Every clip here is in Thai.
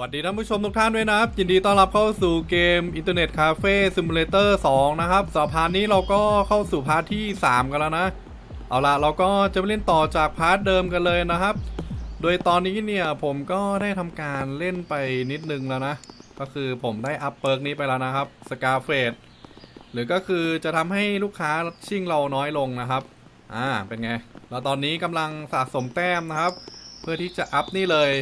วัสดีท่านผู้ชมทุกท่านด้วยนะครับ ยินดีต้อนรับเข้าสู่เกม Internet Cafe Simulator 2 นะครับสพาร์ทนี้เราก็เข้าสู่พาร์ทที่ 3 กันแล้วนะ เอาละเราก็จะไปเล่นต่อจากพาร์ทเดิมกันเลยนะครับ โดยตอนนี้เนี่ยผมก็ได้ทำการเล่นไปนิดนึงแล้วนะ ก็คือผมได้อัพเปิร์กนี้ไปแล้วนะครับ s c a r f a c e หรือก็คือจะทำให้ลูกค้าชิ่งเราน้อยลงนะครับ อ่าเป็นไง แล้วตอนนี้กำลังสะสมแต้มนะครับ เพื่อที่จะอัพนี่เลย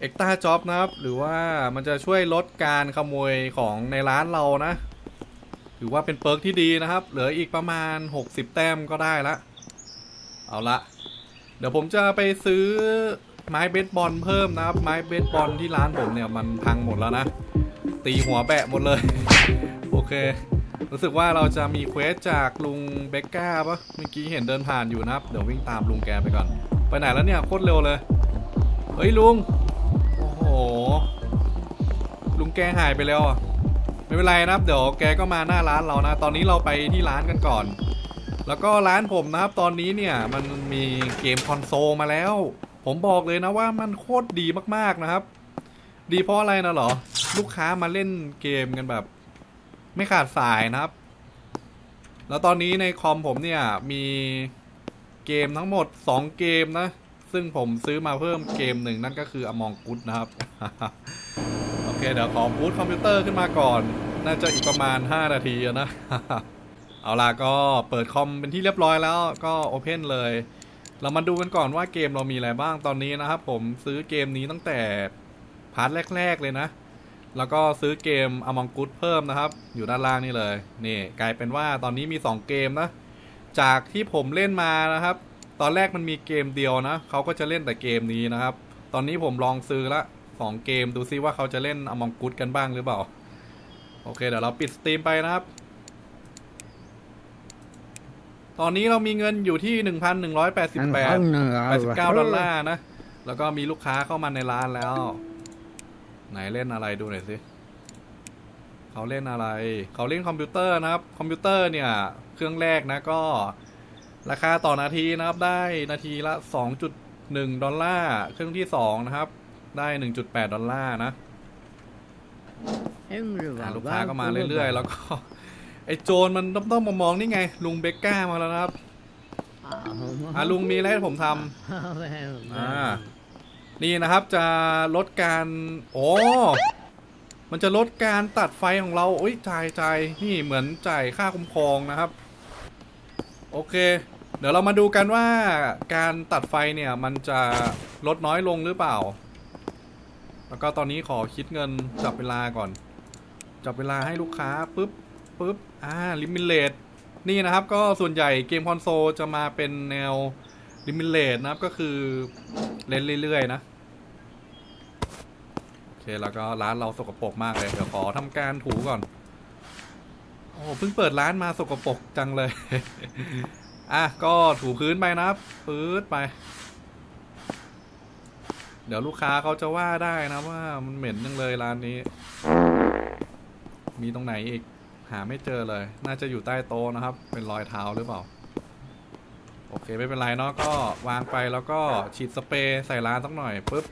เอ็กตาจ็อบนะครับ หรือว่ามันจะช่วยลดการขโมยของในร้านเรานะ ถือว่าเป็นเปิร์กที่ดีนะครับ เหลืออีกประมาณ 60 แต้มก็ได้ละ เอาละ เดี๋ยวผมจะไปซื้อไม้เบสบอลเพิ่มนะครับ ไม้เบสบอลที่ร้านผมเนี่ยมันพังหมดแล้วนะ ตีหัวแบะหมดเลย โอเค รู้สึกว่าเราจะมีเควสจากลุงเบกก้าปะเมื่อกี้เห็นเดินผ่านอยู่นะครับ เดี๋ยววิ่งตามลุงแกไปก่อน ไปไหนแล้วเนี่ยโคตรเร็วเลย เฮ้ยลุง ลุงแกหายไปแล้วอะไม่เป็นไรนะครับ เดี๋ยวแกก็มาหน้าร้านเรานะ ตอนนี้เราไปที่ร้านกันก่อน แล้วก็ร้านผมนะครับ ตอนนี้เนี่ยมันมีเกมคอนโซลมาแล้ว ผมบอกเลยนะว่ามันโคตรดีมากๆนะครับ ดีเพราะอะไรนะเหรอ ลูกค้ามาเล่นเกมกันแบบ ไม่ขาดสายนะครับ แล้วตอนนี้ในคอมผมเนี่ยมีเกมทั้งหมด 2 เกมนะ ซึ่งผมซื้อมาเพิ่มเกมหนึ่งนั่นก็คือ Among Us นะครับ โอเค เดี๋ยวขอบูตคอมพิวเตอร์ขึ้นมาก่อน น่าจะอีกประมาณ 5 นาทีนะ เอาล่ะก็เปิดคอมเป็นที่เรียบร้อยแล้วก็โอเพนเลย เรามาดูกันก่อนว่าเกมเรามีอะไรบ้างตอนนี้นะครับผมซื้อเกมนี้ตั้งแต่พาร์ทแรก ๆ เลยนะแล้วก็ซื้อเกม Among Us เพิ่มนะครับ อยู่ด้านล่างนี่เลย นี่ กลายเป็นว่าตอนนี้มี 2 เกมนะ จากที่ผมเล่นมานะครับ ตอนแรกมันมีเกมเดียวนะเขาก็จะเล่นแต่เกมนี้นะครับ ตอนนี้ผมลองซื้อละสองเกมดูซิว่าเขาจะเล่น Among Us กันบ้างหรือเปล่า โอเคเดี๋ยวเราปิดสตรีมไปนะครับ ตอนนี้เรามีเงินอยู่ที่1,188 89ดอลลาร์นะ แล้วก็มีลูกค้าเข้ามาในร้านแล้ว ไหนเล่นอะไรดูหน่อยสิเขาเล่นอะไร เขาเล่นคอมพิวเตอร์นะครับ คอมพิวเตอร์เนี่ย เครื่องแรกนะก็ ราคาต่อนาทีนะครับได้นาทีละ 2.1 ดอลลาร์เครื่องที่ 2 นะครับ ได้ 1.8 ดอลลาร์นะอะลูกค้าก็มาเรื่อยๆ แล้วก็ ไอโจรมันต้องมามองนี่ไง ลุงเบกก้ามาแล้วนะครับอะลุงมีอะไรให้ผมทำอ่านี่นะครับจะลดการโอ้มันจะลดการตัดไฟของเราโอ้ยจ่ายจ่ายนี่เหมือนจ่ายค่าคุ้มครองนะครับ โอเค เดี๋ยวเรามาดูกันว่าการตัดไฟเนี่ยมันจะลดน้อยลงหรือเปล่า แล้วก็ตอนนี้ขอคิดเงินจับเวลาก่อน จับเวลาให้ลูกค้าปุ๊บปุ๊บอ่าลิมิเลตนี่นะครับก็ส่วนใหญ่เกมคอนโซลจะมาเป็นแนวลิมิเลตนะครับก็คือเล่นเรื่อยๆนะโอเคแล้วก็ร้านเราสกปรกมากเลยเดี๋ยวขอทำการถูก่อนโอ้เพิ่งเปิดร้านมาสกปรกจังเลย อะ ก็ถูพื้นไปนะปื๊ดไป เดี๋ยวลูกค้าเขาจะว่าได้นะว่ามันเหม็นจังเลยร้านนี้ มีตรงไหนอีก หาไม่เจอเลย น่าจะอยู่ใต้โต๊ะนะครับ เป็นรอยเท้าหรือเปล่า โอเคไม่เป็นไรเนาะก็วางไปแล้วก็ฉีดสเปรย์ใส่ร้านสักหน่อยปุ๊บ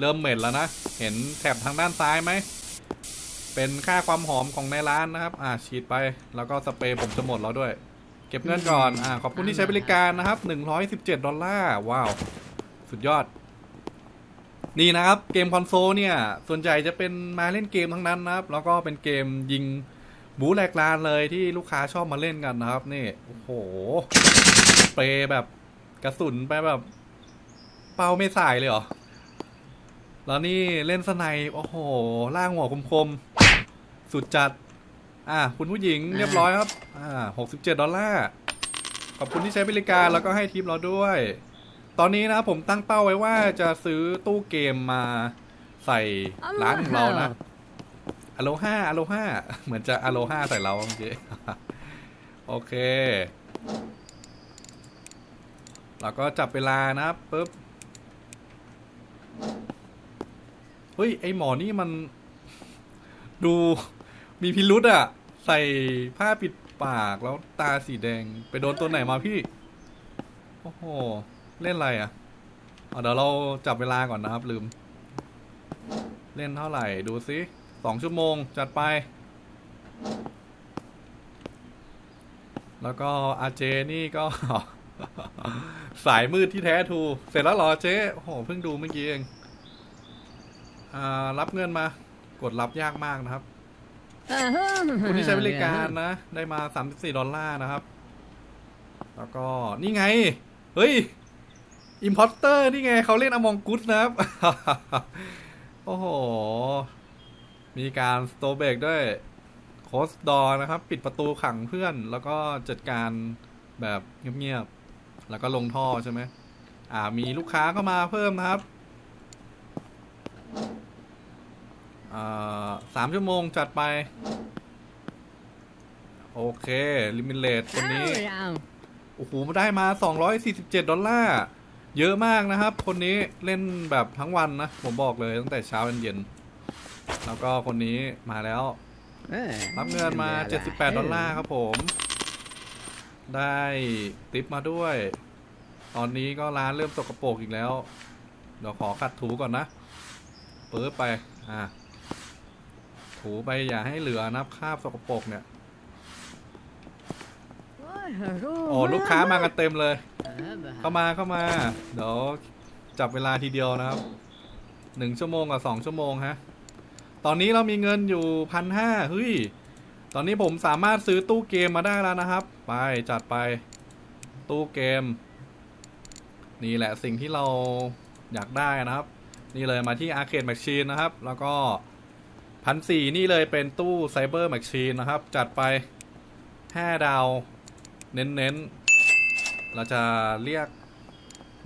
เริ่มเหม็นแล้วนะ เห็นแถบทางด้านซ้ายไหม เป็นค่าความหอมของในร้านนะครับ อ่าฉีดไป แล้วก็สเปรย์ผมจะหมดแล้วด้วย เก็บเงินก่อน อ่า ขอบคุณที่ใช้บริการนะครับ 117 ดอลลาร์ ว้าว สุดยอด นี่นะครับ เกมคอนโซลเนี่ย ส่วนใหญ่จะเป็นมาเล่นเกมทั้งนั้นนะครับ แล้วก็เป็นเกมยิงบูแหลกลานเลยที่ลูกค้าชอบมาเล่นกันนะครับ นี่ โอ้โหสเปรย์แบบกระสุนไปแบบ เป้าไม่สายเลยเหรอ แล้วนี่เล่นสไนโอ้โห ล่างหัวคมๆ สุดจัด อะคุณผู้หญิงเรียบร้อยครับอ่าหกสิบเจ็ดดอลลาร์ขอบคุณที่ใช้บริการแล้วก็ให้ทิปเราด้วย ตอนนี้นะผมตั้งเป้าไว้ว่าจะซื้อตู้เกมมาใส่ร้านของเรานะอโลห้าอโลห้าเหมือนจะอโลห้าใส่เราเมื่อกี้โอเค เราก็จับเวลานะครับปุ๊บเฮ้ย ไอหมอนี่มัน ดูมีพิรุษอะ ใส่ผ้าปิดปากแล้วตาสีแดง ไปโดนตัวไหนมาพี่ โอ้โห เล่นอะไรอะเอาเดี๋ยวเราจับเวลาก่อนนะครับลืม เล่นเท่าไหร่ดูซิสองชั่วโมงจัดไป แล้วก็อาเจนี่ก็ สายมืดที่แท้ทู เสร็จแล้วหรอเจ๊โอ้โหเพิ่งดูเมื่อกี้เองอ่ารับเงินมา กดรับยากมากนะครับ คนที่ใช้บริการนะ ได้มา 34 ดอลลาร์นะครับ แล้วก็นี่ไง เฮ้ยอิมพอ s เตอร์นี่ไงเขาเล่นอมองกุสนะครับ โอ้โห มีการสโตเบกด้วยโคสดอนะครับ ปิดประตูขังเพื่อน แล้วก็จัดการแบบเงียบๆ แล้วก็ลงท่อใช่ไหมอ่ามีลูกค้าเข้ามาเพิ่มนะครับ อ่า สามชั่วโมงจัดไป โอเค ลิมิเลตคนนี้ โอ้โหได้มา 247 ดอลลาร์ เยอะมากนะครับ คนนี้เล่นแบบทั้งวันนะ ผมบอกเลยตั้งแต่เช้าจนเย็น แล้วก็คนนี้มาแล้ว รับเงินมา 78 ดอลลาร์ครับผม ได้ติปมาด้วย ตอนนี้ก็ร้านเริ่มสกปรกอีกแล้ว เดี๋ยวขอขัดถูก่อนนะปื๊บไป อะ ถูไปอย่าให้เหลือนะคราบสกปรกเนี่ย โอ้ลูกค้ามากันเต็มเลย เข้ามาเข้ามา เดี๋ยวจับเวลาทีเดียวนะครับหนึ่งชั่วโมงกับสองชั่วโมงฮะ ตอนนี้เรามีเงินอยู่พันห้าเฮ้ย ตอนนี้ผมสามารถซื้อตู้เกมมาได้แล้วนะครับ ไปจัดไปตู้เกม นี่แหละสิ่งที่เราอยากได้นะครับ นี่เลยมาที่ Arcade Machine นะครับ แล้วก็ พันสี่นี่เลยเป็นตู้ Cyber Machine นะครับ จัดไป 5 ดาว เน้นๆ เราจะเรียก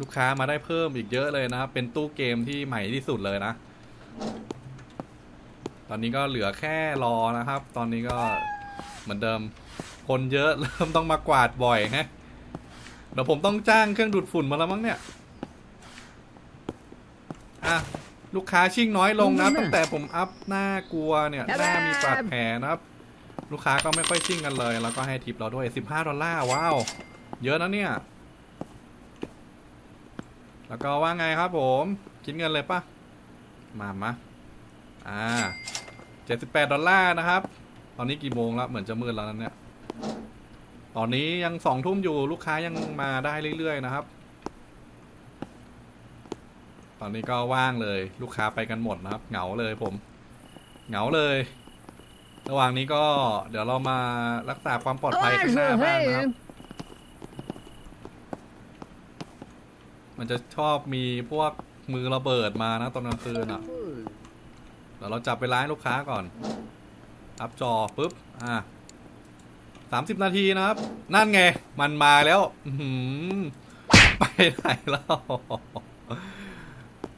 ลูกค้ามาได้เพิ่มอีกเยอะเลยนะครับ เป็นตู้เกมที่ใหม่ที่สุดเลยนะ ตอนนี้ก็เหลือแค่รอนะครับ ตอนนี้ก็เหมือนเดิม คนเยอะเริ่มต้องมากวาดบ่อยฮะเดี๋ยวผมต้องจ้างเครื่องดูดฝุ่นมาแล้วมั้งเนี่ย อะ ลูกค้าชิ่งน้อยลงนะตั้งแต่ผมอัพหน้ากลัวเนี่ยหน้ามีบาดแผลนะครับ ลูกค้าก็ไม่ค่อยชิ่งกันเลย แล้วก็ให้ทิปเราด้วย 15 ดอลลาร์ว้าว เยอะนะเนี่ย แล้วก็ว่าไงครับผมคิดเงินเลยปะมามาอ่า 78 ดอลลาร์นะครับ ตอนนี้กี่โมงแล้วเหมือนจะมืดแล้วนั่นเนี่ย ตอนนี้ยังสองทุ่มอยู่ลูกค้ายังมาได้เรื่อยๆนะครับ ตอนนี้ก็ว่างเลยลูกค้าไปกันหมดนะครับ เหงาเลยผม เหงาเลย ระหว่างนี้ก็เดี๋ยวเรามารักษาความปลอดภัยข้างหน้าบ้างนะครับ มันจะชอบมีพวกมือระเบิดมานะตอนกลางคืนอะเดี๋ยวเราจับไปร้านลูกค้าก่อนอัพจอปุ๊บ อะสามสิบนาทีนะครับ นั่นไง มันมาแล้วอื้อหือไปไหนแล้ว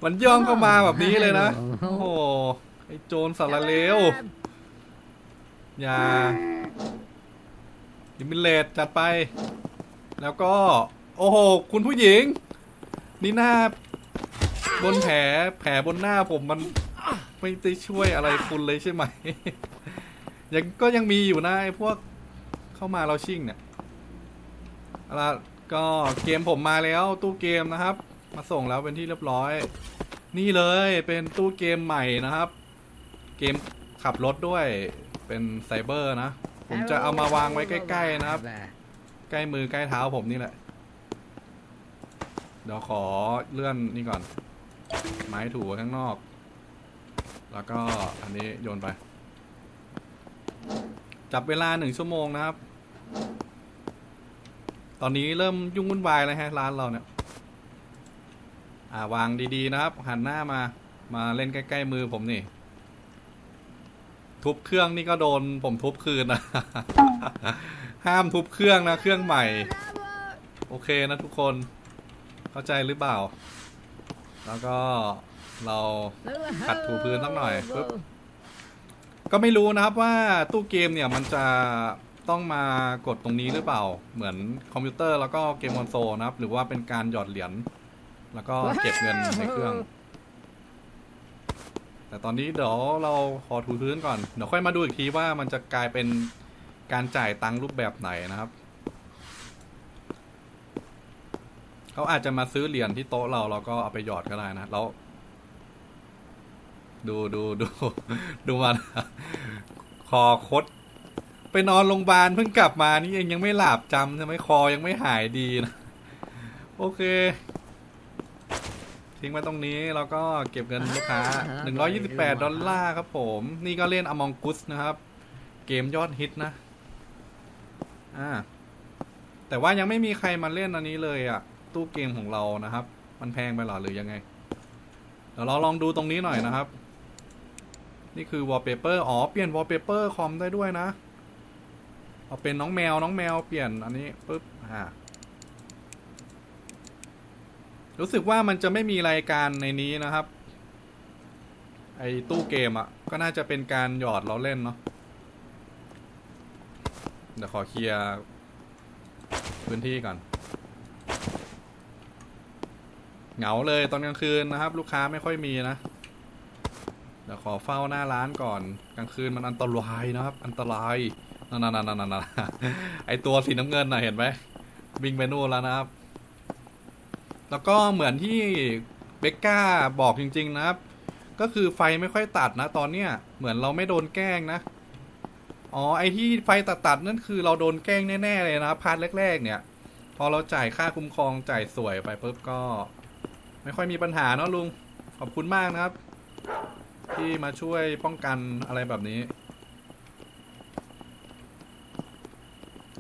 มันย่องเข้ามาแบบนี้เลยนะ โอ้โหไอ้โจรสารเลวอย่าดิมิเลตจัดไป แล้วก็ โอ้โห คุณผู้หญิง นี่หน้า บนแผลแผลบนหน้าผมมันไม่ได้ช่วยอะไรคุณเลยใช่ไหม ยังก็ยังมีอยู่นะไอ้พวกเข้ามาเราชิ่งเนี่ยเอาละก็เกมผมมาแล้วตู้เกมนะครับ มาส่งแล้วเป็นที่เรียบร้อย นี่เลยเป็นตู้เกมใหม่นะครับ เกมขับรถด้วยเป็นไซเบอร์นะ ผมจะเอามาวางไว้ใกล้ๆนะครับ ใกล้มือใกล้เท้าผมนี่แหละ เดี๋ยวขอเลื่อนนี่ก่อน ไม้ถูข้างนอก แล้วก็อันนี้โยนไป จับเวลาหนึ่งชั่วโมงนะครับ ตอนนี้เริ่มยุ่งวุ่นวายแล้วฮะร้านเราเนี่ย อ่าวางดีๆนะครับ หันหน้ามามาเล่นใกล้ ๆ มือผมนี่ ทุบเครื่องนี่ก็โดนผมทุบคืนนะ ห้ามทุบเครื่องนะ เครื่องใหม่ โอเคนะทุกคน เข้าใจหรือเปล่า แล้วก็เราขัดถูพื้นสักหน่อยปึ๊บก็ไม่รู้นะครับว่าตู้เกมเนี่ยมันจะต้องมากดตรงนี้หรือเปล่า เหมือนคอมพิวเตอร์แล้วก็เกมคอนโซลนะครับ หรือว่าเป็นการหยอดเหรียญ แล้วก็เก็บเงินในเครื่อง แต่ตอนนี้เดี๋ยวเราขอถูพื้นก่อน เดี๋ยวค่อยมาดูอีกทีว่ามันจะกลายเป็นการจ่ายตังค์รูปแบบไหนนะครับ เขาอาจจะมาซื้อเหรียญที่โต๊ะเราเราก็เอาไปหยอดก็ได้นะแล้ว ดูดูดูดูมันคอคดไปนอนโรงพยาบาลเพิ่งกลับมานี่เองยังไม่หลับจำใช่ไหมคอยังไม่หายดีนะ โอเค ทิ้งไว้ตรงนี้แล้วก็เก็บเงินลูกค้า 128 ดอลลาร์ครับผม นี่ก็เล่น Among Us นะครับ เกมยอดฮิตนะ อ่า แต่ว่ายังไม่มีใครมาเล่นอันนี้เลยอะตู้เกมของเรานะครับ มันแพงไปเหรอหรือยังไง เดี๋ยวเราลองดูตรงนี้หน่อยนะครับ นี่คือ wallpaper อ๋อ เปลี่ยน wallpaper คอมได้ด้วยนะ เอาเป็นน้องแมวน้องแมวเปลี่ยนอันนี้ปุ๊บ อ่า รู้สึกว่ามันจะไม่มีรายการในนี้นะครับ ไอ้ตู้เกมอะ่ะ ก็น่าจะเป็นการหยอดเราเล่นเนาะเดี๋ยวขอเคลียร์พื้นที่ก่อน เหงาเลยตอนกลางคืนนะครับ ลูกค้าไม่ค่อยมีนะ เดี๋ยวขอเฝ้าหน้าร้านก่อน กลางคืนมันอันตรายนะครับ อันตรายนั่นนั่นนนนนไอตัวสีน้ำเงินน่ะเห็นไหมวิ่งไปนู่นแล้วนะครับ แล้วก็เหมือนที่เบกก้าบอกจริง ๆ นะครับ ก็คือไฟไม่ค่อยตัดนะ ตอนเนี้ยเหมือนเราไม่โดนแกล้งนะ อ๋อไอที่ไฟตัดตัดๆนั่นคือเราโดนแกล้งแน่ๆเลยนะพาร์ทแรก ๆ เนี่ย พอเราจ่ายค่าคุ้มครองจ่ายสวยไปปุ๊บก็ ไม่ค่อยมีปัญหาเนาะลุงขอบคุณมากนะครับ ที่มาช่วยป้องกันอะไรแบบนี้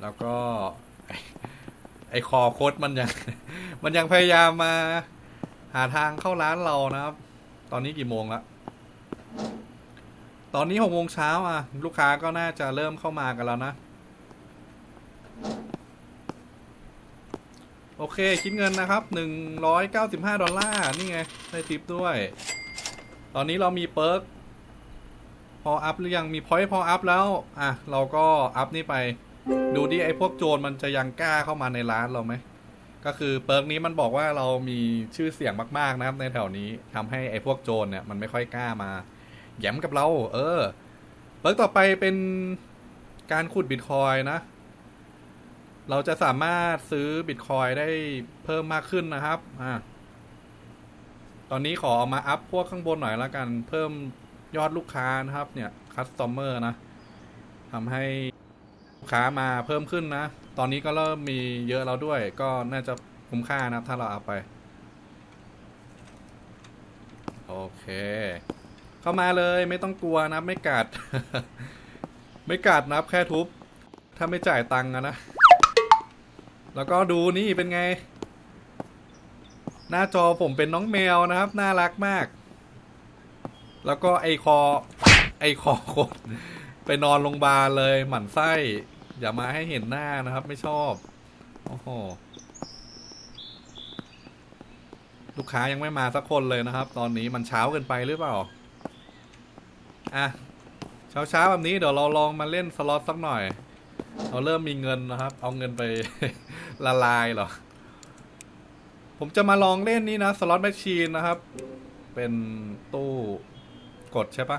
แล้วก็ ไอ้ไอคอโคดมันยัง มันยังพยายามมา หาทางเข้าร้านเรานะครับ ตอนนี้กี่โมงละตอนนี้หกโมงเช้าอะ ลูกค้าก็น่าจะเริ่มเข้ามากันแล้วนะ โอเค คิดเงินนะครับหนึ่งร้อยเก้าสิบห้าดอลลาร์ นี่ไง ได้ทิปด้วย ตอนนี้เรามีเปิร์กพออัพหรือยังมีพอยต์พออัพแล้ว อะ เราก็อัพนี่ไป ดูดิไอ้พวกโจรมันจะยังกล้าเข้ามาในร้านเราไหม ก็คือเปิร์กนี้มันบอกว่าเรามีชื่อเสียงมากๆนะครับ ในแถวนี้ทำให้ไอ้พวกโจรเนี่ยมันไม่ค่อยกล้ามาแย้มกับเรา เออ เปิร์กต่อไปเป็นการขุดบิตคอยน์นะเราจะสามารถซื้อบิตคอยน์ได้เพิ่มมากขึ้นนะครับ อ่า ตอนนี้ขอเอามาอัพพวกข้างบนหน่อยละกัน เพิ่มยอดลูกค้านะครับ เนี่ยคัสตอมเมอร์นะทำให้ ค้ามาเพิ่มขึ้นนะ ตอนนี้ก็เริ่มมีเยอะแล้วด้วย ก็น่าจะคุ้มค่านะครับถ้าเราเอาไป โอเค เข้ามาเลยไม่ต้องกลัวนะไม่กัด ไม่กัดนับแค่ทุบ ถ้าไม่จ่ายตังค์นะ แล้วก็ดูนี่เป็นไง หน้าจอผมเป็นน้องแมวนะครับ น่ารักมาก แล้วก็ไอคอ ไอคอคนไปนอนโรงพยาบาลเลยหมั่นไส้ อย่ามาให้เห็นหน้านะครับ ไม่ชอบโอ้โหลูกค้ายังไม่มาสักคนเลยนะครับ ตอนนี้มันเช้าเกินไปหรือเปล่าอะเช้าเช้าแบบนี้เดี๋ยวเราลองมาเล่นสล็อตสักหน่อย เราเริ่มมีเงินนะครับ เอาเงินไปละลายเหรอ ผมจะมาลองเล่นนี่นะสล็อตแมชชีนนะครับ เป็นตู้กดใช่ปะ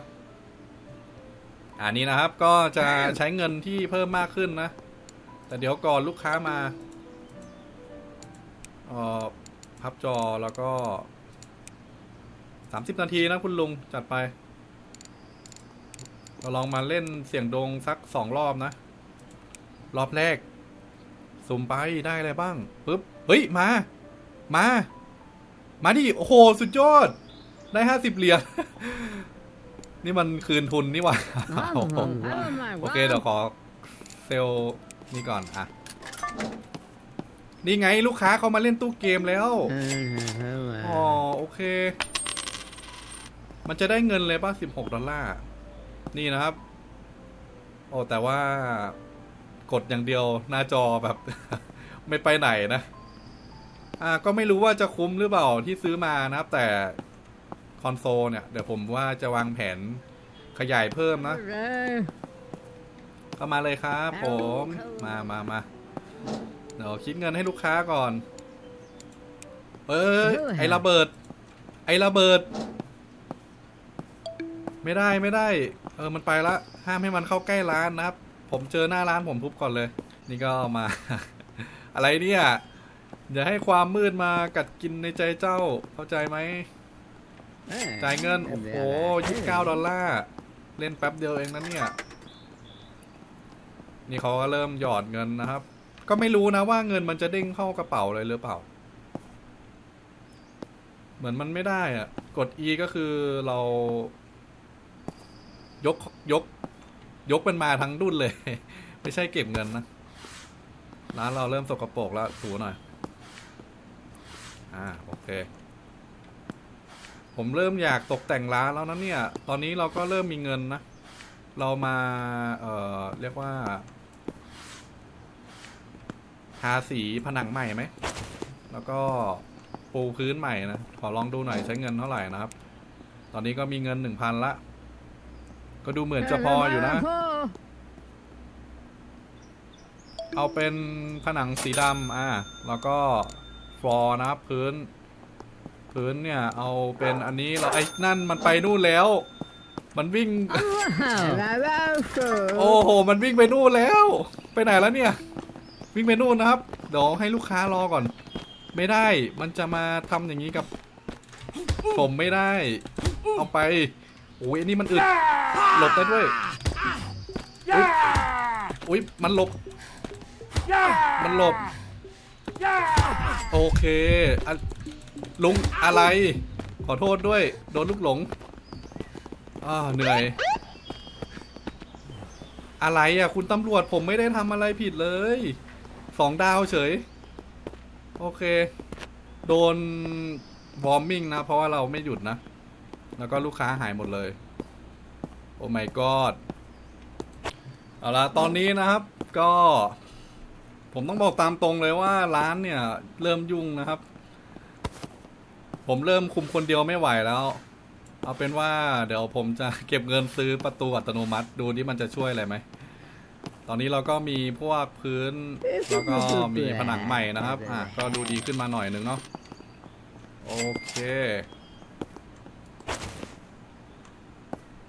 อันนี้นะครับก็จะใช้เงินที่เพิ่มมากขึ้นนะ แต่เดี๋ยวก่อนลูกค้ามาออพับจอแล้วก็สามสิบนาทีนะคุณลุงจัดไป เราลองมาเล่นเสียงดงสักสองรอบนะ รอบแรกสุ่มไปได้อะไรบ้างปึ๊บเฮ้ย มา มา มาดิ โอ้โห สุดยอด ได้ห้าสิบเหรียญ นี่มันคืนทุนนี่หว่าโอ้โหโอเคเดี๋ยวขอเซลล์นี่ก่อนอะนี่ไงลูกค้าเขามาเล่นตู้เกมแล้วอ๋อโอเค มันจะได้เงินเลยป่ะสิบหกดอลลาร์นี่นะครับโอ้แต่ว่ากดอย่างเดียวหน้าจอแบบ ไม่ไปไหนนะ อ่าก็ไม่รู้ว่าจะคุ้มหรือเปล่าที่ซื้อมานะครับ แต่ค อนโซลเนี่ย เดี๋ยวผมว่าจะวางแผนขยายเพิ่มนะก็มาเลยครับผม มามามาเดี๋ยวคิดเงินให้ลูกค้าก่อน เอ้ยไอระเบิด ไอระเบิด ไม่ได้ไม่ได้ เออมันไปละ ห้ามให้มันเข้าใกล้ร้านนะครับ ผมเจอหน้าร้านผมทุบก่อนเลย นี่ก็เอามา อะไรเนี่ยอย่าให้ความมืดมากัดกินในใจเจ้าเข้าใจไหม จ่ายเงิน โอ้โหยี่สิบเก้าดอลลาร์ เล่นแป๊บเดียวเองนะเนี่ย นี่เขาก็เริ่มหยอดเงินนะครับ ก็ไม่รู้นะว่าเงินมันจะเด้งเข้ากระเป๋าเลยหรือเปล่า เหมือนมันไม่ได้อะกด E ก็คือเรา ยกยก ยกมันมาทั้งดุนเลย ไม่ใช่เก็บเงินนะ ร้านเราเริ่มสกปรกแล้วถูหน่อย อ่า โอเค ผมเริ่มอยากตกแต่งร้านแล้วนะเนี่ย ตอนนี้เราก็เริ่มมีเงินนะ เรามา เอ่อ เรียกว่า ทาสีผนังใหม่ไหม แล้วก็ปูพื้นใหม่นะ ขอลองดูหน่อยใช้เงินเท่าไหร่นะครับ ตอนนี้ก็มีเงินหนึ่งพันละ ก็ดูเหมือนจะพออยู่นะ เอาเป็นผนังสีดำอ่าแล้วก็ฟลอร์นะครับพื้น พื้นเนี่ย เอาเป็นอันนี้เราไอ้นั่นมันไปนู่นแล้ว มันวิ่ง โอ้โห มันวิ่งไปนู่นแล้ว ไปไหนแล้วเนี่ย วิ่งไปนู่นนะครับ เดี๋ยวให้ลูกค้ารอก่อน ไม่ได้ มันจะมาทำอย่างนี้กับ ผมไม่ได้ เอาไป โอ้ยอันนี้มันอึด หลบได้ด้วยอุ๊ยอุ้ยมันหลบ มันหลบ โอเคอะ ลุงอะไร ขอโทษด้วย โดนลูกหลงอ่าเหนื่อย อะไรอะ คุณตำรวจผมไม่ได้ทำอะไรผิดเลย สองดาวเฉย โอเค โดนวอร์มมิ่งนะ เพราะว่าเราไม่หยุดนะ แล้วก็ลูกค้าหายหมดเลย โอ้ my god เอาละตอนนี้นะครับ ก็ ผมต้องบอกตามตรงเลยว่าร้านเนี่ย เริ่มยุ่งนะครับ ผมเริ่มคุมคนเดียวไม่ไหวแล้ว เอาเป็นว่าเดี๋ยวผมจะเก็บเงินซื้อประตูอัตโนมัติดูที่มันจะช่วยอะไรไหม ตอนนี้เราก็มีพวกพื้น แล้วก็มีผนังใหม่นะครับ อะ ก็ดูดีขึ้นมาหน่อยนึงเนาะ โอเค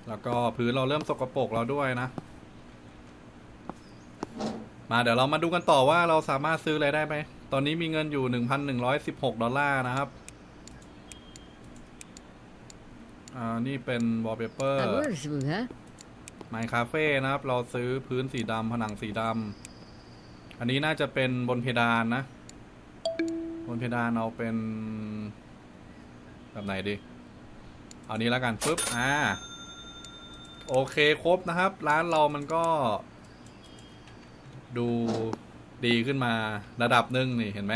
แล้วก็พื้นเราเริ่มสกปรกแล้วด้วยนะ มาเดี๋ยวเรามาดูกันต่อว่าเราสามารถซื้ออะไรได้ไหม ตอนนี้มีเงินอยู่ 1,116 ดอลลาร์นะครับ อ่า นี่เป็นวอลเปเปอร์ไมค์คาเฟ่นะครับ เราซื้อพื้นสีดำผนังสีดำ อันนี้น่าจะเป็นบนเพดานนะ บนเพดานเอาเป็น แบบไหนดี เอานี้แล้วกันปึ๊บ อ่า โอเคครบนะครับ ร้านเรามันก็ ดูดีขึ้นมาระดับหนึ่งนี่เห็นไหม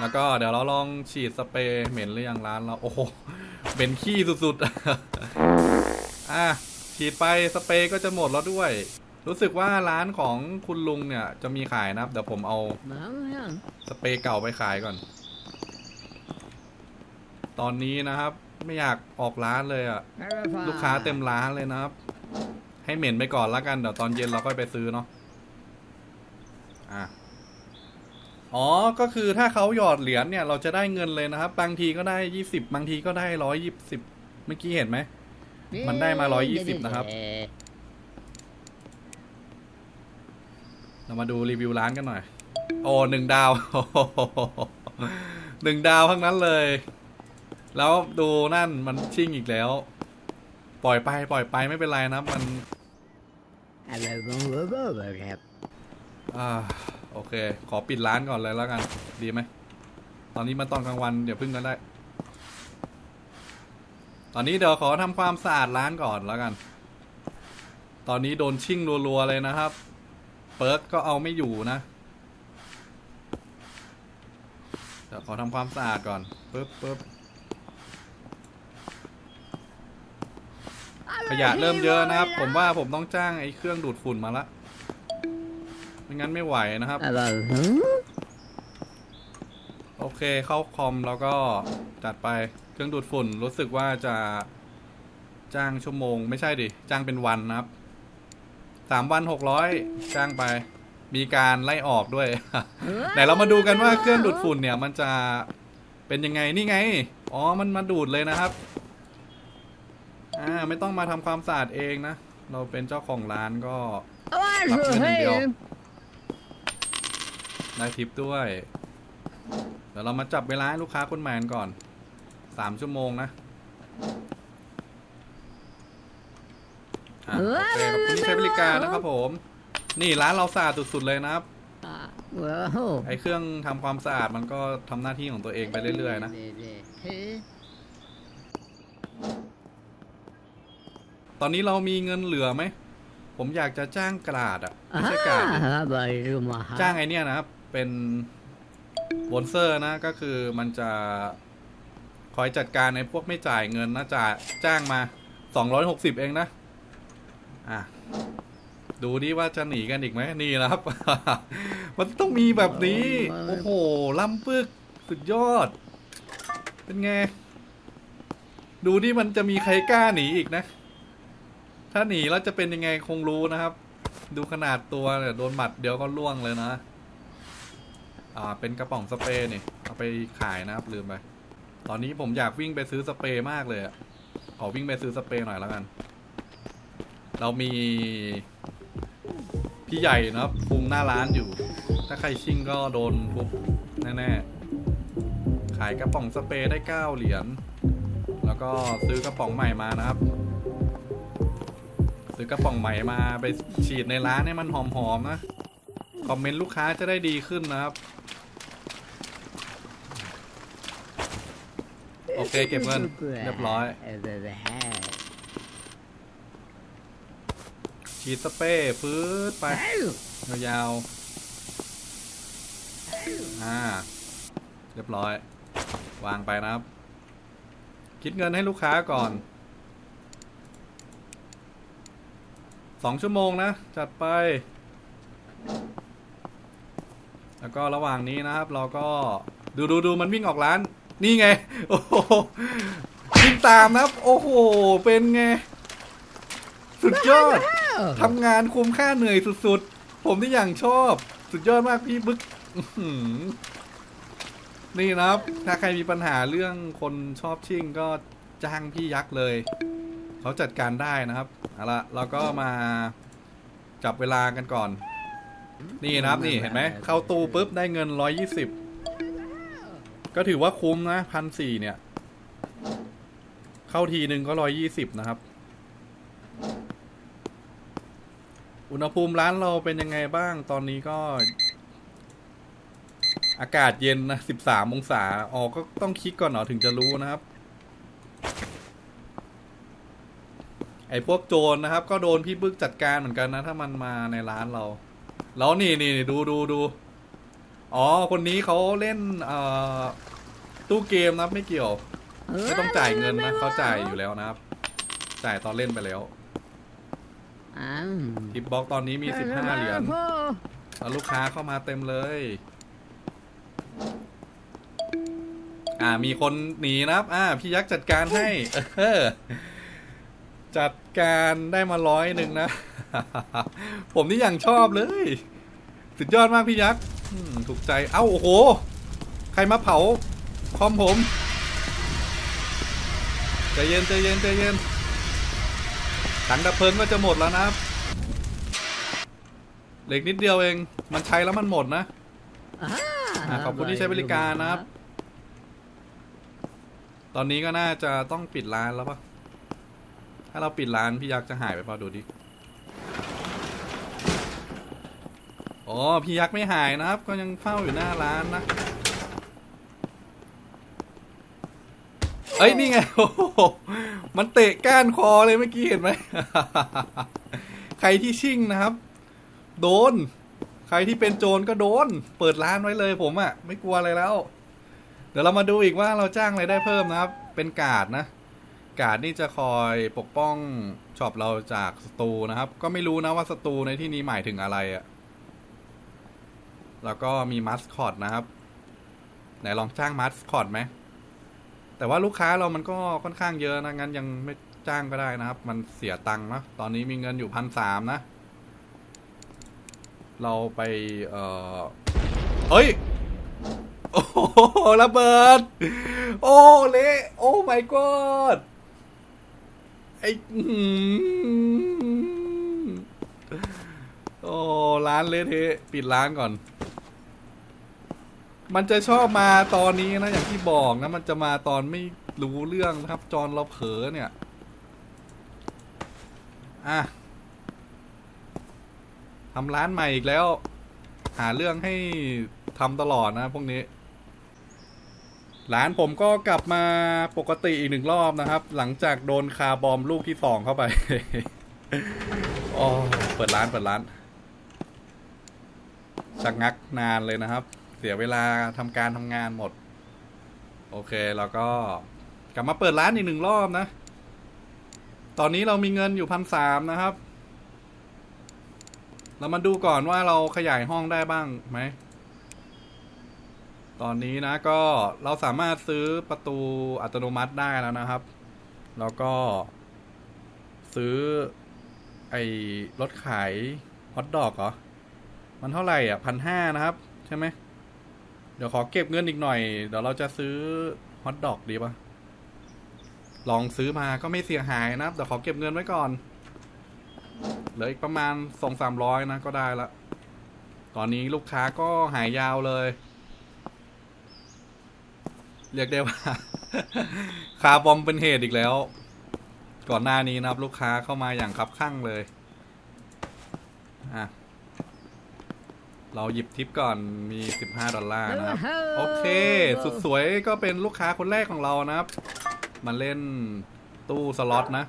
แล้วก็เดี๋ยวเราลองฉีดสเปรย์เหม็นหรือยังร้านเราโอ้โหเป็นขี้สุดๆ อะฉีดไปสเปรย์ก็จะหมดแล้วด้วย รู้สึกว่าร้านของคุณลุงเนี่ยจะมีขายนะครับเดี๋ยวผมเอาสเปรย์เก่าไปขายก่อน ตอนนี้นะครับ ไม่อยากออกร้านเลยอะ่ะลูกค้าเต็มร้านเลยนะครับ ให้เหม็นไปก่อนแล้วกันเดี๋ยวตอนเย็นเราค่อยไปซื้อเนาะอะ อ๋อ ก็คือถ้าเขาหยอดเหรียญเนี่ยเราจะได้เงินเลยนะครับ บางทีก็ได้ยี่สิบบางทีก็ได้ร้อยยี่สิบเมื่อกี้เห็นไหม มันได้มา120นะครับ เรามาดูรีวิวร้านกันหน่อย โอ้หนึ่งดาวหนึ่งดาวทั้งนั้นเลย แล้วดูนั่นมันชิ่งอีกแล้ว ปล่อยไปปล่อยไปไม่เป็นไรนะมันอ่า โอเค ขอปิดร้านก่อนเลยแล้วกัน ดีไหม ตอนนี้มาตอนกลางวันเดี๋ยวพึ่งกันได้ ตอนนี้เดี๋ยวขอทำความสะอาดร้านก่อนแล้วกัน ตอนนี้โดนชิ่งรัวๆเลยนะครับ เปิร์กก็เอาไม่อยู่นะ เดี๋ยวขอทำความสะอาดก่อนปึ๊บปึ๊บขยะเริ่มเยอะนะครับ ผมว่าผมต้องจ้างไอ้เครื่องดูดฝุ่นมาละ ไม่งั้นไม่ไหวนะครับโอเคเข้าคอมแล้วก็จัดไปเครื่องดูดฝุ่นรู้สึกว่าจะจ้างชั่วโมง ไม่ใช่ดิ จ้างเป็นวันนะครับสามวันหกร้อยจ้างไป มีการไล่ออกด้วย ไหนเรามาดูกันว่าเครื่องดูดฝุ่นเนี่ย มันจะเป็นยังไงนี่ไง อ๋อมันมาดูดเลยนะครับ อ่าไม่ต้องมาทำความสะอาดเองนะ เราเป็นเจ้าของร้านก็ ได้ทิปด้วย เดี๋ยวเรามาจับเวลาให้ลูกค้าคนใหม่กันก่อนสามชั่วโมงนะอะเอโออเคขอบคุณที่ใช้บริการนะครับผม นี่ร้านเราสะอาดสุดๆเลยนะครับ Ah, wow. ไอ้เครื่องทำความสะอาดมันก็ทำหน้าที่ของตัวเองไปเรื่อยๆนะ Eh? ตอนนี้เรามีเงินเหลือไหม ผมอยากจะจ้างกระดาษอะไม่ใช่กระดาษดิ Ah, baru mahal. จ้างไอเนี้ยนะครับ เป็นวอนเซอร์นะก็คือมันจะคอยจัดการในพวกไม่จ่ายเงินนะจ่าจ้างมา 260 เองนะ อะ ดูดิว่าจะหนีกันอีกไหมนี่นะครับ มันต้องมีแบบนี้ โอ้โหล้ำปึก สุดยอด เป็นไง ดูดิมันจะมีใครกล้าหนีอีกนะ ถ้าหนีแล้วจะเป็นยังไงคงรู้นะครับ ดูขนาดตัวเนี่ยโดนหมัดเดียวก็ล่วงเลยนะ อ่าเป็นกระป๋องสเปรย์นี่เอาไปขายนะครับลืมไป ตอนนี้ผมอยากวิ่งไปซื้อสเปรย์มากเลยอะขอวิ่งไปซื้อสเปรย์หน่อยแล้วกัน เรามีพี่ใหญ่นะครับคุมหน้าร้านอยู่ ถ้าใครชิ่งก็โดนทุบแน่ๆ ขายกระป๋องสเปรย์ได้เก้าเหรียญ แล้วก็ซื้อกระป๋องใหม่มานะครับ ซื้อกระป๋องใหม่มาไปฉีดในร้านให้มันหอมๆนะ คอมเมนต์ลูกค้าจะได้ดีขึ้นนะครับ โอเคเก็บเงินเรียบร้อย ฉีดสเปรย์ปื๊ดไป ยาวๆอ่า เรียบร้อย วางไปนะครับ คิดเงินให้ลูกค้าก่อนสองชั่วโมงนะ จัดไป แล้วก็ระหว่างนี้นะครับ เราก็ดูดูดูมันวิ่งออกร้าน นี่ไง โอ้โหวิ่งตามนะครับ โอ้โห เป็นไง สุดยอดทำงานคุ้มค่าเหนื่อยสุดๆ ผมที่อย่างชอบ สุดยอดมากพี่บึกนี่นะครับ ถ้าใครมีปัญหาเรื่องคนชอบชิ่งก็จ้างพี่ยักษ์เลย เขาจัดการได้นะครับ เอาละเราก็มาจับเวลากันก่อน นี่นะครับนี่เห็นไหมเข้าตู้ปุ๊บได้เงินร้อยี่สิบก็ถือว่าคุ้มนะพันสี่เนี่ย เข้าทีหนึ่งก็ร้อยี่สิบนะครับ อุณหภูมิร้านเราเป็นยังไงบ้างตอนนี้ก็ อากาศเย็นนะสิบสามองศาอ๋อก็ต้องคิดก่อนเหรอถึงจะรู้นะครับ ไอ้พวกโจรนะครับ ก็โดนพี่บึกจัดการเหมือนกันนะ ถ้ามันมาในร้านเรา แล้วนี่นี่ดูดูดูอ๋อ คนนี้เขาเล่นเอ่อตู้เกมนะครับไม่เกี่ยว ไม่ต้องจ่ายเงินนะเขาจ่ายอยู่แล้วนะครับ จ่ายตอนเล่นไปแล้วทิปบ็อกตอนนี้มีสิบห้าเหรียญแล้วลูกค้าเข้ามาเต็มเลย อ่ามีคนหนีนะครับ อ่า พี่ยักษ์จัดการให้ เออ จัดการได้มาร้อยหนึ่งนะ ผมนี่อย่างชอบเลย สุดยอดมากพี่ยักษ์อืมถูกใจ เอ้า โอ้โห ใครมาเผา คอมผมใจเย็นใจเย็นใจเย็นถังดับเพลิงก็จะหมดแล้วนะครับ เหล็กนิดเดียวเอง มันใช้แล้วมันหมดนะอะขอบคุณที่ใช้บริการนะครับ ตอนนี้ก็น่าจะต้องปิดร้านแล้วปะ ถ้าเราปิดร้านพี่ยักษ์จะหายไปเปล่าดูดิอ๋อพี่ยักษ์ไม่หายนะครับ ก็ยังเฝ้าอยู่หน้าร้านนะเอ้ยนี่ไงโอ้โหมันเตะก้านคอเลยเมื่อกี้เห็นไหม ใครที่ชิ่งนะครับ โดน ใครที่เป็นโจรก็โดน เปิดร้านไว้เลยผมอะ่ะ ไม่กลัวอะไรแล้ว เดี๋ยวเรามาดูอีกว่าเราจ้างอะไรได้เพิ่มนะครับ เป็นกาดนะ การ์ดนี่จะคอยปกป้องช็อปเราจากศัตรูนะครับ ก็ไม่รู้นะว่าศัตรูในที่นี้หมายถึงอะไรอะ่ะแล้วก็มีมัสคอตนะครับไหนลองจ้างมัสคอตไหมแต่ว่าลูกค้าเรามันก็ค่อนข้างเยอะนะงั้นยังไม่จ้างก็ได้นะครับ มันเสียตังค์นะตอนนี้มีเงินอยู่พันสามนะ เราไป เออเฮ้ย โอ้ระเบิด โอ้ เละ โอ้ my god ไอ้อื้อหือโอ้ร้านเละเทะปิดร้านก่อน มันจะชอบมาตอนนี้นะอย่างที่บอกนะ มันจะมาตอนไม่รู้เรื่องนะครับ จอนเราเผลอเนี่ย อะทำร้านใหม่อีกแล้ว หาเรื่องให้ทำตลอดนะพวกนี้ ร้านผมก็กลับมาปกติอีกหนึ่งรอบนะครับ หลังจากโดนคาร์บอมลูกที่สองเข้าไปโอ้เปิดร้านเปิดร้านชักงักนานเลยนะครับ เสียเวลาทำการทำงานหมด โอเคแล้วก็กลับมาเปิดร้านอีกหนึ่งรอบนะ ตอนนี้เรามีเงินอยู่พันสามนะครับ เรามาดูก่อนว่าเราขยายห้องได้บ้างไหม ตอนนี้นะก็เราสามารถซื้อประตูอัตโนมัติได้แล้วนะครับ แล้วก็ ซื้อ ไอ้รถขายฮอทดอกเหรอ มันเท่าไหร่อะพันห้านะครับ ใช่ไหม เดี๋ยวขอเก็บเงินอีกหน่อย เดี๋ยวเราจะซื้อฮอทดอกดีปะลองซื้อมาก็ไม่เสียหายนะครับ แต่ขอเก็บเงินไว้ก่อน เหลืออีกประมาณสองสามร้อยนะก็ได้ละ ตอนนี้ลูกค้าก็หายยาวเลย เรียกได้ว่า คาร์บอมเป็นเหตุอีกแล้ว ก่อนหน้านี้นะครับลูกค้าเข้ามาอย่างคับข้างเลย อะ เราหยิบทิปก่อนมี 15 ดอลลาร์นะครับ โอเค สุดสวยก็เป็นลูกค้าคนแรกของเรานะครับ มาเล่นตู้สล็อตนะ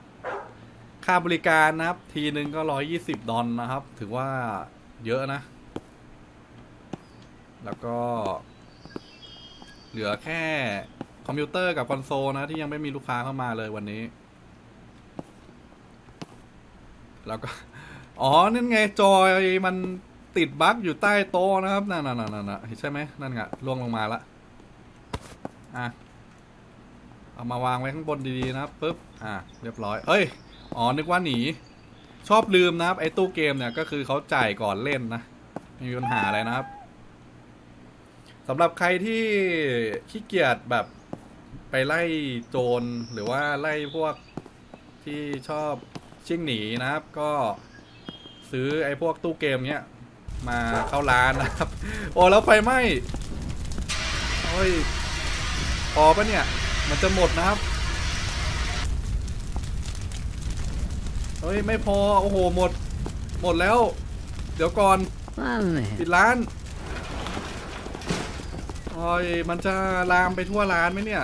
ค่าบริการนะครับ ทีนึงก็ 120 ดอลนะครับ ถือว่าเยอะนะ แล้วก็ เหลือแค่คอมพิวเตอร์กับคอนโซลนะ ที่ยังไม่มีลูกค้าเข้ามาเลยวันนี้ แล้วก็ อ๋อ นั่นไง จอยมันติดบั๊กอยู่ใต้โต๊ะนะครับ นั่นนั่นนั่นใช่ไหมนั่นไงล่วงลงมาละอะ เอามาวางไว้ข้างบนดีๆนะครับปุ๊บ อะ เรียบร้อย เอ้ย อ๋อ นึกว่าหนี ชอบลืมนะครับ ไอ้ตู้เกมเนี่ย ก็คือเขาจ่ายก่อนเล่นนะ ไม่มีปัญหาอะไรนะครับ สำหรับใครที่ขี้เกียจแบบไปไล่โจรหรือว่าไล่พวกที่ชอบชิ่งหนีนะครับ ก็ซื้อไอ้พวกตู้เกมเนี้ยมาเข้าร้านนะครับ โอ้แล้วไฟไหม้โอ้ยพอปะเนี่ย มันจะหมดนะครับเฮ้ยไม่พอ โอ้โหหมด หมดแล้ว เดี๋ยวก่อน Mame. ปิดร้าน โอ้ยมันจะลามไปทั่วร้านไหมเนี่ย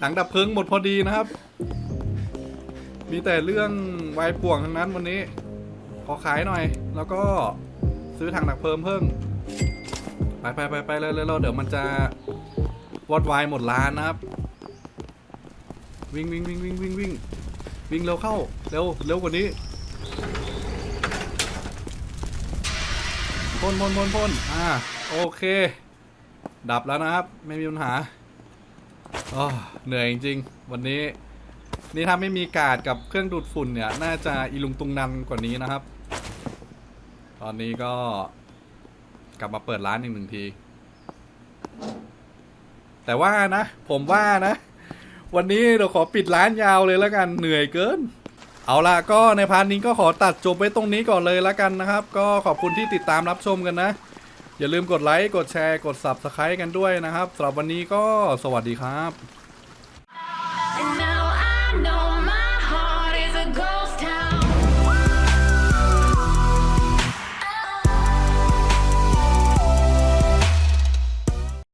ถังดับเพลิงหมดพอดีนะครับ มีแต่เรื่องวายป่วงทั้งนั้นวันนี้ ขอขายหน่อย แล้วก็ซื้อถังดับเพลิงเพิ่มไปไปไปไปเร็วเร็วเร็วเดี๋ยวมันจะวอดวายหมดร้านนะครับ วิ่งวิ่งวิ่งวิ่งวิ่งวิ่งวิ่งเร็วเข้าเร็วเร็วกว่านี้พ่นพ่นพ่นพ่นอ่าโอเค ดับแล้วนะครับ ไม่มีปัญหาอ๋อเหนื่อยจริงๆวันนี้ นี่ถ้าไม่มีกาดกับเครื่องดูดฝุ่นเนี่ย น่าจะอีลุงตุงนันกว่านี้นะครับ ตอนนี้ก็กลับมาเปิดร้านอีกหนึ่งที แต่ว่านะ ผมว่านะ วันนี้เราขอปิดร้านยาวเลยแล้วกันเหนื่อยเกินเอาล่ะก็ในพาร์ทนี้ก็ขอตัดจบไว้ตรงนี้ก่อนเลยแล้วกันนะครับ ก็ขอบคุณที่ติดตามรับชมกันนะ อย่าลืมกดไลค์ กดแชร์ กด Subscribe กันด้วยนะครับสำหรับวันนี้ก็สวัสดีครับ